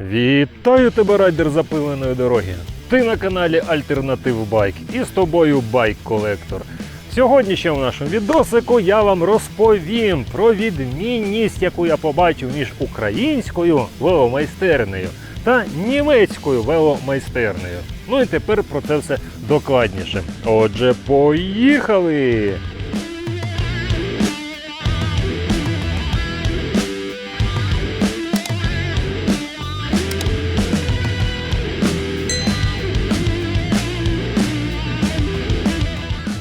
Вітаю тебе, райдер запиленої дороги. Ти на каналі Альтернатив Байк і з тобою Байк Колектор. Сьогодні ще в нашому відосику я вам розповім про відмінність, яку я побачив між українською веломайстернею та німецькою веломайстернею. Ну і тепер про це все докладніше. Отже, поїхали!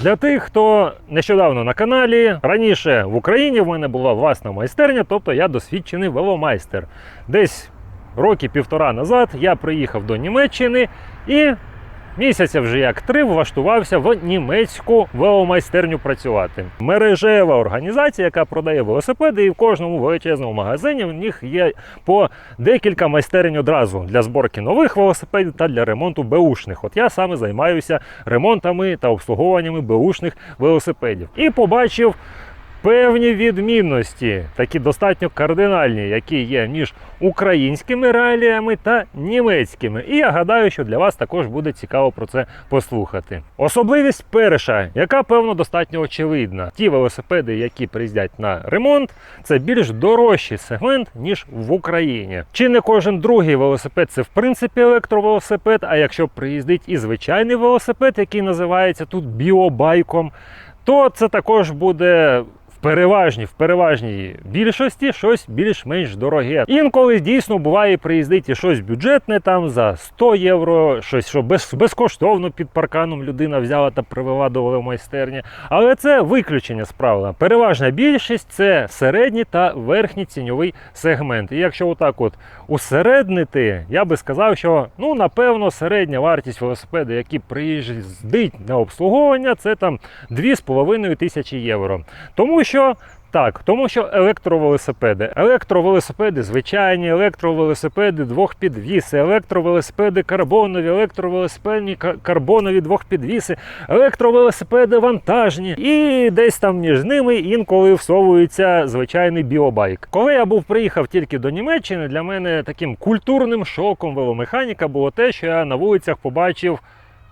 Для тих, хто нещодавно на каналі, раніше в Україні в мене була власна майстерня, тобто я досвідчений веломайстер. Десь роки півтора назад я приїхав до Німеччини і місяця вже як три влаштувався в німецьку веломайстерню працювати. Мережева організація, яка продає велосипеди, і в кожному величезному магазині в них є по декілька майстерень одразу для зборки нових велосипедів та для ремонту беушних. От я саме займаюся ремонтами та обслуговуваннями беушних велосипедів. І побачив певні відмінності, такі достатньо кардинальні, які є між українськими реаліями та німецькими. І я гадаю, що для вас також буде цікаво про це послухати. Особливість перша, яка певно достатньо очевидна. Ті велосипеди, які приїздять на ремонт, це більш дорожчий сегмент, ніж в Україні. Чи не кожен другий велосипед це в принципі електровелосипед, а якщо приїздить і звичайний велосипед, який називається тут біобайком, то це також буде в переважній, в переважній більшості щось більш-менш дороге. Інколи дійсно буває приїздить щось бюджетне там за 100 євро, щось що без, безкоштовно під парканом людина взяла та привела до майстерні. Але це виключення з правила. Переважна більшість це середній та верхній ціньовий сегмент. І якщо отак от усереднити, я би сказав, що ну напевно середня вартість велосипеду, який приїздить на обслуговування, це там 2,5 тисячі євро. Тому що. Так, тому що електровелосипеди. Електровелосипеди звичайні, електровелосипеди двохпідвіси, електровелосипеди карбонові, електровелосипедні ка- карбонові двохпідвіси, електровелосипеди вантажні. І десь там між ними інколи всовується звичайний біобайк. Коли я був приїхав тільки до Німеччини, для мене таким культурним шоком веломеханіка було те, що я на вулицях побачив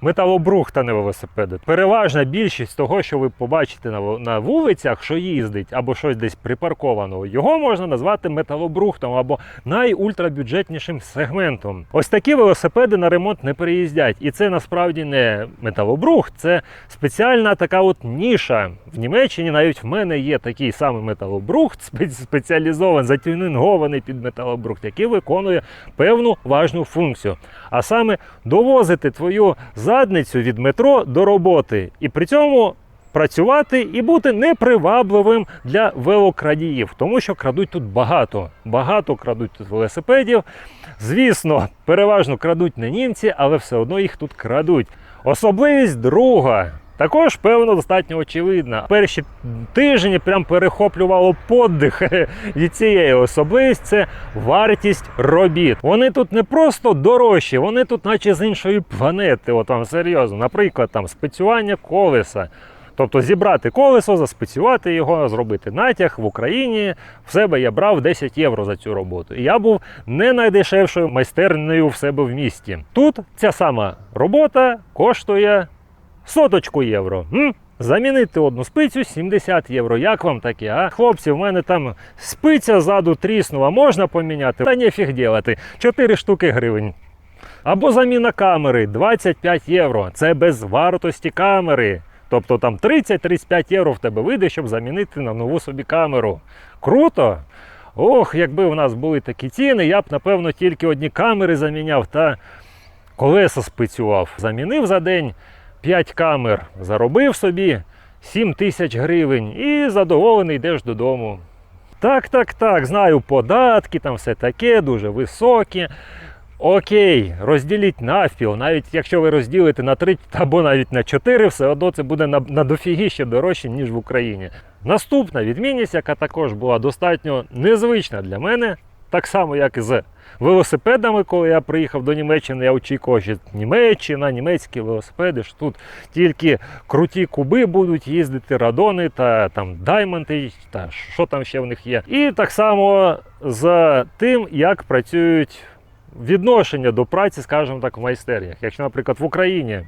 металобрухт, а не велосипеди. Переважна більшість того, що ви побачите на, вулицях, що їздить або щось десь припарковано, його можна назвати металобрухтом або найультрабюджетнішим сегментом. Ось такі велосипеди на ремонт не переїздять. І це насправді не металобрухт, це спеціальна така от ніша. В Німеччині навіть в мене є такий самий металобрухт, спеціалізований, затюнингований під металобрухт, який виконує певну важну функцію. А саме довозити твою задницю від метро до роботи. І при цьому працювати і бути непривабливим для велокрадіїв, тому що крадуть тут багато. Багато крадуть тут велосипедів. Звісно, переважно крадуть не німці, але все одно їх тут крадуть. Особливість друга. Також, певно, достатньо очевидна. Перші тижні прям перехоплювало подих від цієї особливість це вартість робіт. Вони тут не просто дорожчі, вони тут, наче з іншої планети. От вам серйозно. Наприклад, там спецювання колеса. Тобто зібрати колесо, заспецювати його, зробити натяг в Україні. В себе я брав 10 євро за цю роботу. І я був не найдешевшою майстернею в себе в місті. Тут ця сама робота коштує соточку євро. М? Замінити одну спицю 70 євро. Як вам таке? А хлопці, в мене там спиця ззаду тріснула, можна поміняти? Та нефіг ділати. 4 штуки гривень. Або заміна камери 25 євро. Це без вартості камери. Тобто там 30-35 євро в тебе вийде, щоб замінити на нову собі камеру. Круто! Ох, якби у нас були такі ціни, я б напевно тільки одні камери заміняв та колеса спицював. Замінив за день 5 камер, заробив собі 7 тисяч гривень і задоволений йдеш додому. Так, так, так, знаю, податки, там все таке, дуже високі. Окей, розділіть навпіл, навіть якщо ви розділите на 3 або навіть на 4, все одно це буде на, на дофігіще дорожче, ніж в Україні. Наступна відмінність, яка також була достатньо незвична для мене, так само, як і з велосипедами, коли я приїхав до Німеччини, я очікував, що Німеччина, німецькі велосипеди, що тут тільки круті куби будуть їздити, радони та там даймонти, та що там ще в них є. І так само з тим, як працюють відношення до праці, скажімо так, в майстернях. Якщо, наприклад, в Україні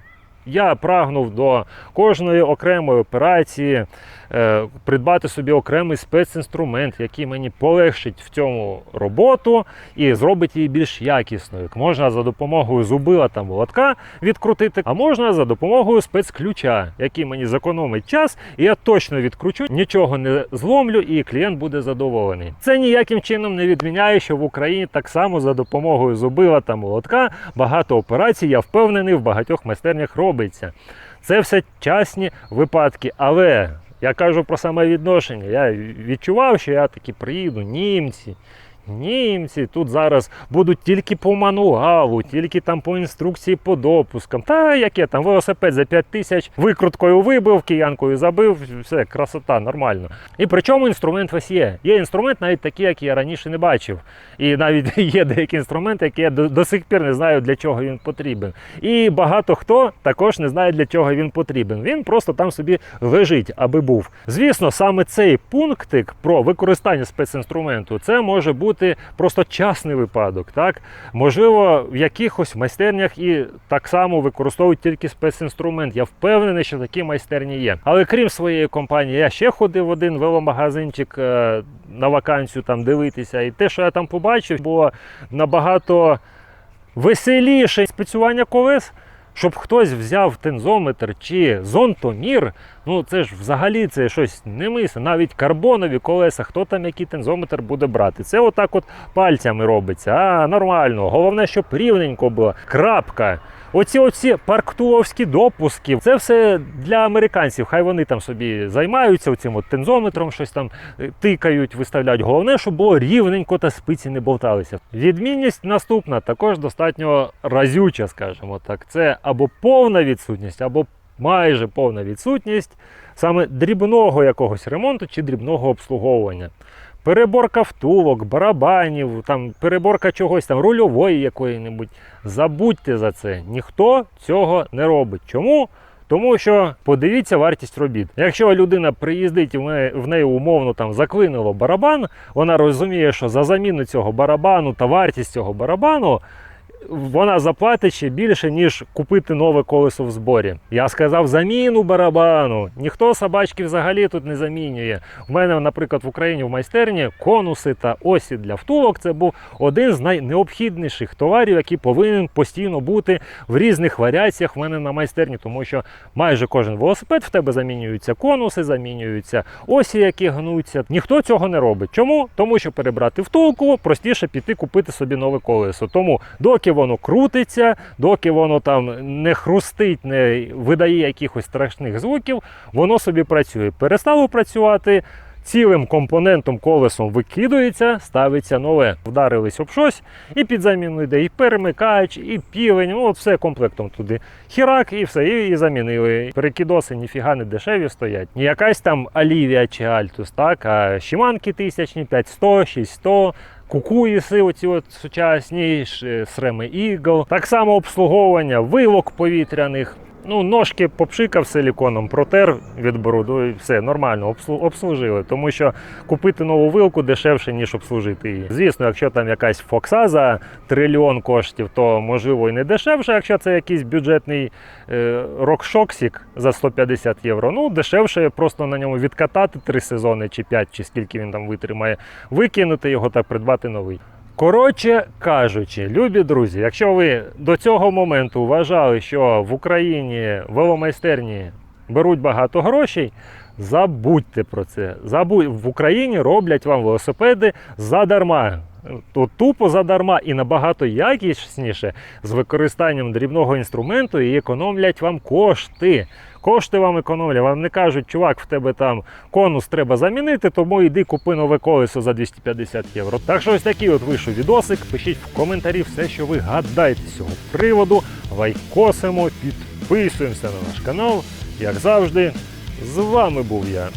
я прагнув до кожної окремої операції е, придбати собі окремий спецінструмент, який мені полегшить в цьому роботу і зробить її більш якісною. Можна за допомогою зубила там волотка відкрутити, а можна за допомогою спецключа, який мені зекономить час, і я точно відкручу, нічого не зломлю, і клієнт буде задоволений. Це ніяким чином не відміняє, що в Україні так само за допомогою зубила та молотка багато операцій, я впевнений, в багатьох майстернях робиться. Це все частні випадки, але я кажу про саме відношення. Я відчував, що я таки приїду, німці. Німці тут зараз будуть тільки по мануалу, тільки там по інструкції по допускам. Та яке там велосипед за 5 тисяч викруткою вибив, киянкою забив, все, красота, нормально. І причому інструмент ось є. Є інструмент навіть такий, який я раніше не бачив. І навіть є деякі інструменти, які я до, до сих пір не знаю, для чого він потрібен. І багато хто також не знає, для чого він потрібен. Він просто там собі лежить, аби був. Звісно, саме цей пунктик про використання спецінструменту це може бути просто частний випадок. Так? Можливо, в якихось майстернях і так само використовують тільки спецінструмент. Я впевнений, що такі майстерні є. Але крім своєї компанії, я ще ходив в один веломагазинчик е, на вакансію там дивитися. І те, що я там побачив, було набагато веселіше спецювання колес. Щоб хтось взяв тензометр чи зонтомір, ну це ж взагалі це щось немисне. Навіть карбонові колеса, хто там який тензометр буде брати. Це отак от пальцями робиться. А нормально. Головне, щоб рівненько було. Крапка. Оці оці парктуловські допуски. Це все для американців. Хай вони там собі займаються оцим от тензометром, щось там е, тикають, виставляють. Головне, щоб було рівненько та спиці не болталися. Відмінність наступна, також достатньо разюча, скажімо так. Це або повна відсутність, або майже повна відсутність саме дрібного якогось ремонту чи дрібного обслуговування. Переборка втулок, барабанів, там, переборка чогось там, рульової якої-небудь. Забудьте за це. Ніхто цього не робить. Чому? Тому що подивіться вартість робіт. Якщо людина приїздить і в неї, умовно там заклинило барабан, вона розуміє, що за заміну цього барабану та вартість цього барабану вона заплатить ще більше, ніж купити нове колесо в зборі. Я сказав заміну барабану. Ніхто собачки взагалі тут не замінює. У мене, наприклад, в Україні в майстерні конуси та осі для втулок це був один з найнеобхідніших товарів, який повинен постійно бути в різних варіаціях в мене на майстерні, тому що майже кожен велосипед в тебе замінюються конуси, замінюються осі, які гнуться. Ніхто цього не робить. Чому? Тому що перебрати втулку простіше піти купити собі нове колесо. Тому доки воно крутиться, доки воно там не хрустить, не видає якихось страшних звуків, воно собі працює. Перестало працювати. Цілим компонентом колесом викидується, ставиться нове. Вдарились об щось, і під заміну йде і перемикач, і півень. Ну, от все комплектом туди. Хірак, і все, і, і замінили. Перекидоси ніфіга не дешеві стоять. Не якась там Олівія чи Альтус, так, а Шиманки тисячні, 500, 600. Кукуїси, оці от сучасні, среми ігл, Так само обслуговування вилок повітряних. Ну, ножки попшикав силіконом, протер від бруду і все нормально обслу- обслужили. Тому що купити нову вилку дешевше, ніж обслужити її. Звісно, якщо там якась фокса за трильйон коштів, то можливо і не дешевше, якщо це якийсь бюджетний е, рокшоксік за 150 євро. Ну, дешевше просто на ньому відкатати 3 сезони чи 5, чи скільки він там витримає, викинути його та придбати новий. Коротше кажучи, любі друзі, якщо ви до цього моменту вважали, що в Україні веломайстерні беруть багато грошей, забудьте про це. Забудь... В Україні роблять вам велосипеди задарма. Тупо задарма і набагато якісніше з використанням дрібного інструменту і економлять вам кошти. Кошти вам економлять. Вам не кажуть, чувак, в тебе там конус треба замінити, тому йди купи нове колесо за 250 євро. Так що ось такий от вийшов відосик. Пишіть в коментарі все, що ви гадаєте з цього приводу. Лайкосимо, підписуємося на наш канал. Як завжди, з вами був я,